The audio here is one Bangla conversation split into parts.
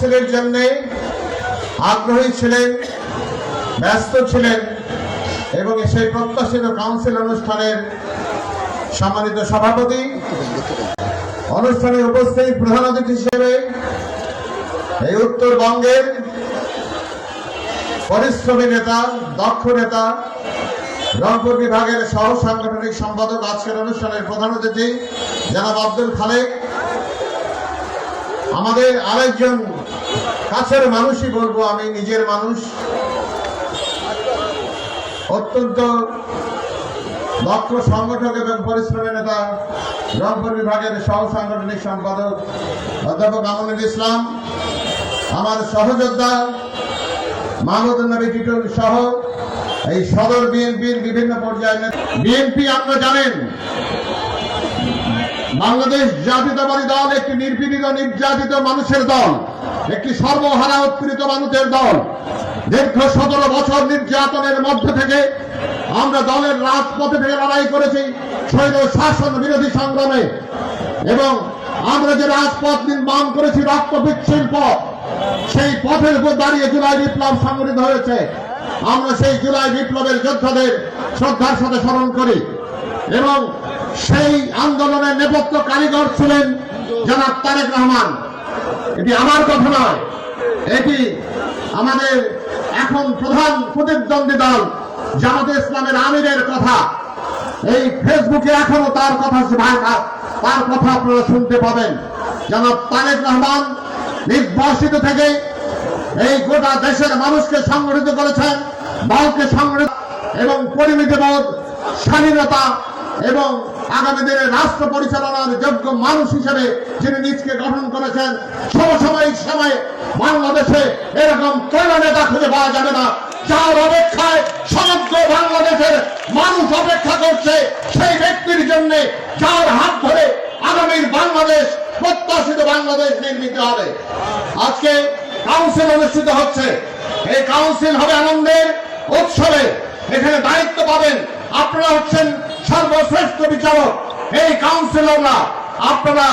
কাউন্সিলের জন্য আগ্রহী ছিলেন, ব্যস্ত ছিলেন এবং সেই প্রত্যাশিত কাউন্সিল অনুষ্ঠানের সম্মানিত সভাপতি, অনুষ্ঠানে উপস্থিত প্রধান অতিথি হিসেবে এই উত্তরবঙ্গের পরিশ্রমী নেতা, দক্ষ নেতা, রংপুর বিভাগের সহ সাংগঠনিক সম্পাদক আজকের অনুষ্ঠানের প্রধান অতিথি জনাব আব্দুল খালেক। আমাদের আরেকজন কাছের মানুষই বলব, আমি নিজের মানুষ। অত্যন্ত দক্ষ সংগঠক এবং পরিশ্রমী নেতা, রংপুর বিভাগের সহ সাংগঠনিক সম্পাদক, অধ্যাপক আমনুল ইসলাম, আমার সহযোদ্ধা মাহমুদ নবী টিটুল সহ এই সদর বিএনপির বিভিন্ন পর্যায়ে বিএনপি আপনারা জানেন বাংলাদেশ জাতীয়তাবাদী দল একটি নির্পীড়িত নির্যাতিত মানুষের দল, একটি সর্বহারা উৎপীড়িত মানুষের দল। দীর্ঘ সতেরো বছর নির্যাতনের মধ্য থেকে আমরা দলের রাজপথে থেকে লড়াই করেছি শৈল শাসন বিরোধী সংগ্রামে। এবং আমরা যে রাজপথ নির্মাণ করেছি রক্তপিচ্ছিল পথ, সেই পথের উপর দাঁড়িয়ে জুলাই বিপ্লব সংগঠিত হয়েছে। আমরা সেই জুলাই বিপ্লবের যোদ্ধাদের শ্রদ্ধার সাথে স্মরণ করি। এবং সেই আন্দোলনের নেপথ্য কারিগর ছিলেন জনাব তারেক রহমান। এটি আমার কথা নয়, এটি আমাদের এখন প্রধান প্রতিদ্বন্দ্বী দল জামাতে ইসলামের আমিরের কথা। এই ফেসবুকে এখনও তার কথা তার কথা আপনারা শুনতে পাবেন। জনাব তারেক রহমান নির্বাসিত থেকে এই গোটা দেশের মানুষকে সংগঠিত করেছেন, দলকে সংগঠিত এবং পরিমিতিবোধ, স্বাধীনতা এবং আগামী দিনে রাষ্ট্র পরিচালনার যোগ্য মানুষ হিসেবে যিনি নিজকে গঠন করেছেন, সমসাময়িক সময়ে বাংলাদেশে এরকম কোন নেতা খুঁজে পাওয়া যাবে না। যার অপেক্ষায় সমগ্র বাংলাদেশের মানুষ অপেক্ষা করছে সেই ব্যক্তির জন্য যার হাত ধরে আগামীর বাংলাদেশ, প্রত্যাশিত বাংলাদেশ নির্মিত হবে। আজকে কাউন্সিল অনুষ্ঠিত হচ্ছে। এই কাউন্সিল হবে আনন্দের উৎসবে। এখানে দায়িত্ব পাবেন। আপনারা হচ্ছেন সর্বশ্রেষ্ঠ বিচারক। এই কাউন্সিলররা আপনারা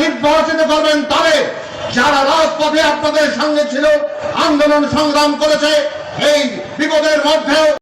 নির্বাচিত করবেন তবে যারা রাজপথে আপনাদের সঙ্গে ছিল, আন্দোলন সংগ্রাম করেছে, এই বিপদের মধ্যেও